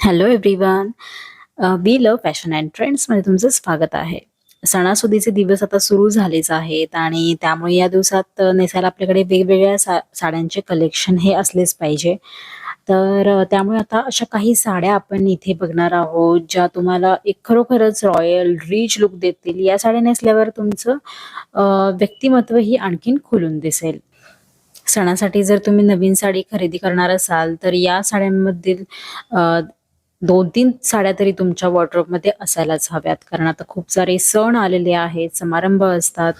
Hello everyone we love fashion and ट्रेंड्समध्ये तुमचं स्वागत आहे. सणासुदीचे दिवस आता सुरू झालेच आहेत आणि त्यामुळे या दिवसात नेसायला आपल्याकडे वेगवेगळ्या सा साड्यांचे कलेक्शन हे असलेच पाहिजे. तर त्यामुळे आता अशा काही साड्या आपण इथे बघणार आहोत ज्या तुम्हाला एक खरोखरच रॉयल रिच लुक देतील. या साड्या नेसल्यावर तुमचं व्यक्तिमत्व ही आणखीन खुलून दिसेल. सणासाठी जर तुम्ही नवीन साडी खरेदी करणार असाल तर या साड्यांमधील दोन तीन साड्या तरी तुमच्या वॉर्ड्रॉपमध्ये असायलाच हव्यात. कारण आता खूप सारे सण आलेले आहेत, समारंभ असतात.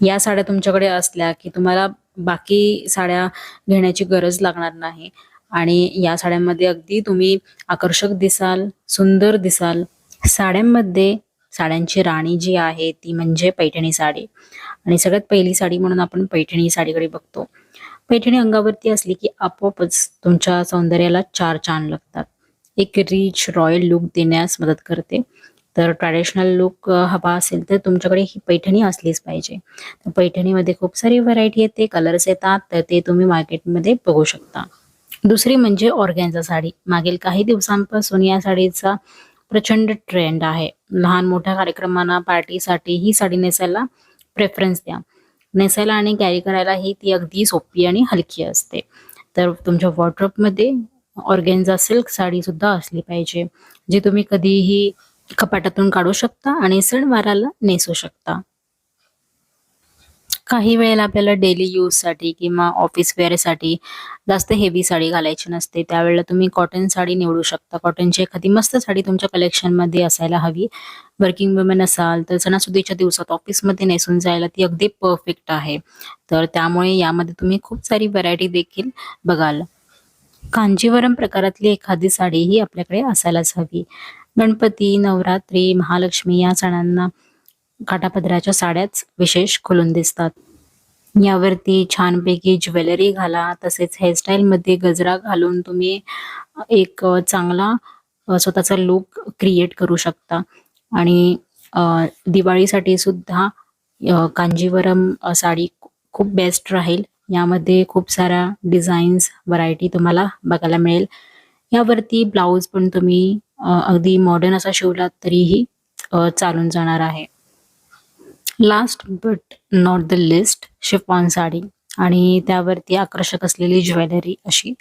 या साड्या तुमच्याकडे असल्या की तुम्हाला बाकी साड्या घेण्याची गरज लागणार नाही आणि या साड्यांमध्ये अगदी तुम्ही आकर्षक दिसाल, सुंदर दिसाल. साड्यांमध्ये साड्यांची राणी जी आहे ती म्हणजे पैठणी साडी आणि सगळ्यात पहिली साडी म्हणून आपण पैठणी साडीकडे बघतो. पैठणी अंगावरती असली की आपोआपच तुमच्या सौंदर्याला चार चांद लागतात. एक रिच रॉयल लुक देण्यास मदत करते. तर ट्रॅडिशनल लुक हवा असेल तर तुमच्याकडे ही पैठणी असलीच पाहिजे. तर पैठणीमध्ये खूप सारी व्हरायटी येते, कलर्स येतात, तर ते तुम्ही मार्केटमध्ये बघू शकता. दुसरी म्हणजे ऑर्गॅन्झा साडी. मागील काही दिवसांपासून या साडीचा प्रचंड ट्रेंड आहे. लहान-मोठ्या कार्यक्रमांना, पार्टीसाठी ही साडी नेसायला प्रेफरन्स द्या. नेसायला आणि कॅरी करायला ही ती अगदी सोपी आणि हलकी असते. तर तुमच्या वॉर्ड्रॉपमध्ये ऑर्गेन्झा सिल्क साडी सुद्धा असली पाहिजे, जी तुम्ही कधीही कपाटातून काढू शकता आणि सणवाराला नेसू शकता. काही वेळेला आपल्याला डेली यूजसाठी किंवा ऑफिस वेअरसाठी जास्त हेवी साडी घालायची नसते. त्यावेळेला तुम्ही कॉटन साडी निवडू शकता. कॉटनची एखादी मस्त साडी तुमच्या कलेक्शनमध्ये असायला हवी. वर्किंग वुमन असाल तर सणासुदीच्या दिवसात ऑफिसमध्ये नेसून जायला ती अगदी परफेक्ट आहे. तर त्यामुळे यामध्ये तुम्ही खूप सारी व्हरायटी देखील बघाल. कांजीवरम प्रकारातली एखादी साडी ही आपल्याकडे असायलाच हवी. गणपती, नवरात्री, महालक्ष्मी या सणांना काटापदराच्या साड्याच विशेष खुलून दिसतात. यावरती छानपैकी ज्वेलरी घाला, तसेच हेअरस्टाईलमध्ये गजरा घालून तुम्ही एक चांगला स्वतःचा लुक क्रिएट करू शकता आणि दिवाळीसाठी सुद्धा कांजीवरम साडी खूप बेस्ट राहील. यामध्ये खूप साऱ्या डिझाईन्स, व्हरायटी तुम्हाला बघायला मिळेल. यावरती ब्लाऊज पण तुम्ही अगदी मॉडर्न असा शिवलात तरीही चालून जाणार आहे. Last but not the least chiffon sari आणि त्यावरती आकर्षक असलेली ज्वेलरी अशी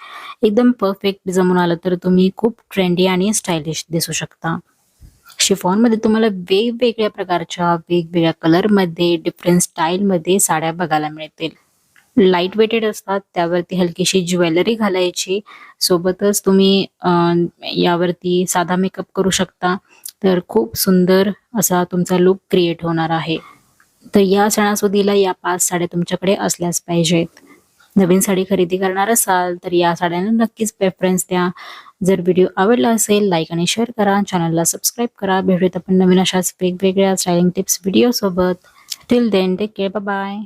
एकदम परफेक्ट जमून आलं तर तुम्ही खूप ट्रेंडी आणि स्टायलिश दिसू शकता. शिफॉनमध्ये तुम्हाला वेगवेगळ्या प्रकारच्या, वेगवेगळ्या कलरमध्ये, डिफरंट स्टाईलमध्ये साड्या बघायला मिळतील. लाइट वेटेड असतात, त्यावरती हलकीशी ज्वेलरी घालायची. सोबतच तुम्ही यावरती साधा मेकअप करू शकता. तर खूप सुंदर असा तुमचा लुक क्रिएट होणार आहे. तर या सणासुदीला या पाच साड्या तुमच्याकडे असल्याच पाहिजेत. नवीन साडी खरेदी करणार असाल तर या साड्यांना नक्कीच प्रेफरन्स द्या. जर व्हिडिओ आवडला असेल लाईक आणि शेअर करा. चॅनलला सबस्क्राईब करा. भेटूयात आपण नवीन अशाच वेगवेगळ्या styling tips व्हिडिओसोबत. Till then take care. Bye.